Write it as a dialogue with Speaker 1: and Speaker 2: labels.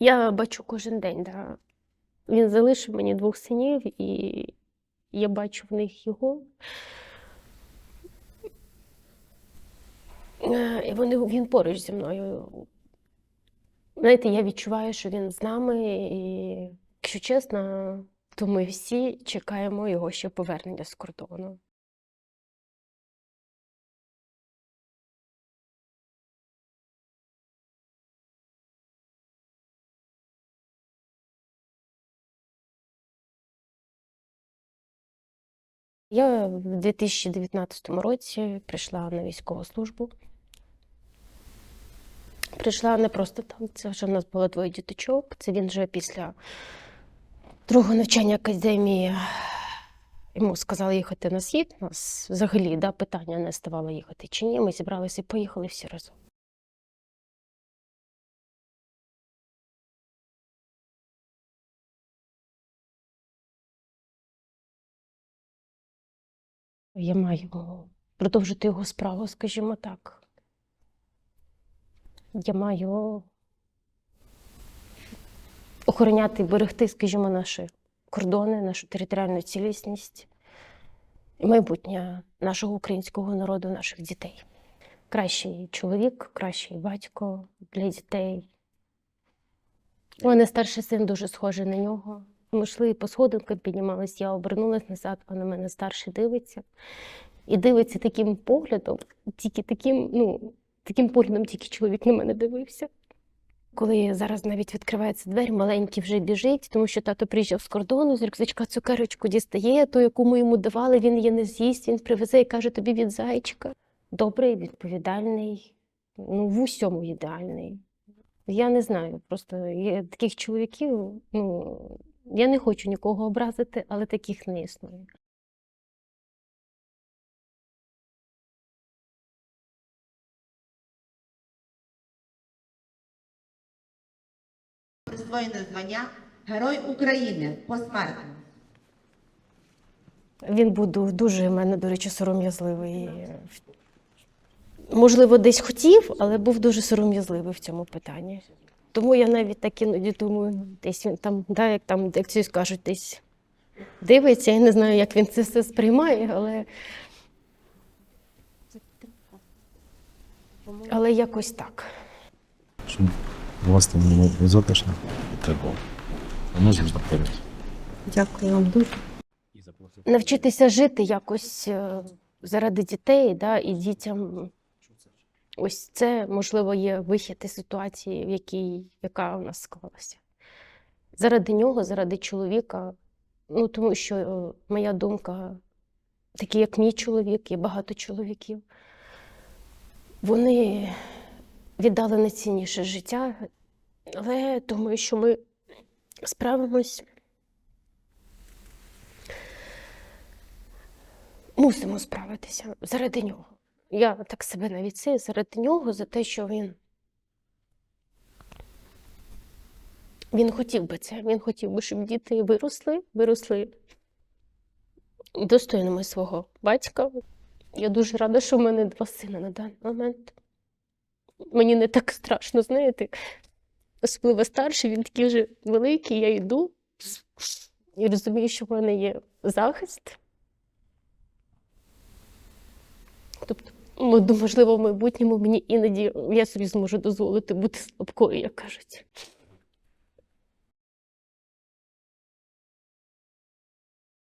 Speaker 1: Я бачу кожен день, да. Він залишив мені двох синів, і я бачу в них його. Е, І вони, він поруч зі мною. Знаєте, я відчуваю, що він з нами, і, якщо чесно, то ми всі чекаємо його ще повернення з кордону. Я в 2019 році прийшла на військову службу. Прийшла не просто там, це вже в нас було двоє діточок. Це він вже після другого навчання академії. Йому сказали їхати на схід. У нас взагалі да, питання не ставало їхати чи ні. Ми зібралися і поїхали всі разом. Я маю продовжити його справу, скажімо так. Я маю охороняти і берегти, скажімо, наші кордони, нашу територіальну цілісність і майбутнє нашого українського народу, наших дітей. Кращий чоловік, кращий батько для дітей. У мене старший син дуже схожий на нього. Ми йшли по сходинкам, піднімались, я обернулась назад, а на мене старший дивиться. І дивиться таким поглядом, тільки таким, ну, таким поглядом тільки чоловік на мене дивився. Коли зараз навіть відкривається двері, маленький вже біжить, тому що тато приїжджав з кордону, з рюкзачка цукерочку дістає, ту, яку ми йому давали, він її не з'їсть, він привезе і каже тобі від зайчика. Добрий, відповідальний, ну, в усьому ідеальний. Я не знаю, просто є таких чоловіків, ну, я не хочу нікого образити, але таких не існує.
Speaker 2: присвоєне звання Герой України посмертно.
Speaker 1: Він був дуже в мене, до речі, сором'язливий. Можливо, десь хотів, але був дуже сором'язливий в цьому питанні. Тому я навіть так іноді думаю, ну, десь він там, да, як там, як ці скажуть, десь дивиться. Я не знаю, як він це все сприймає, але. Але якось так.
Speaker 3: Щоб у вас там було затишно і тепло. Воно завжди поряд.
Speaker 4: Дякую вам дуже.
Speaker 1: Навчитися жити якось е, заради дітей, да, і дітям. Ось це, можливо, є вихід із ситуації, в якій, яка у нас склалася. Заради нього, заради чоловіка. Ну, тому що е, моя думка, такі як мій чоловік, є багато чоловіків, вони віддали найцінніше життя, але думаю, що ми справимось. Мусимо справитися заради нього. Я так себе навіть це заради нього, за те, що він. Він хотів би це. Він хотів би, щоб діти виросли, виросли достойними свого батька. Я дуже рада, що в мене два сина на даний момент. Мені не так страшно, знаєте. Особливо старший, він такий вже великий, я йду і розумію, що в мене є захист. Тобто, можливо, в майбутньому мені іноді я собі зможу дозволити бути слабкою, як кажуть.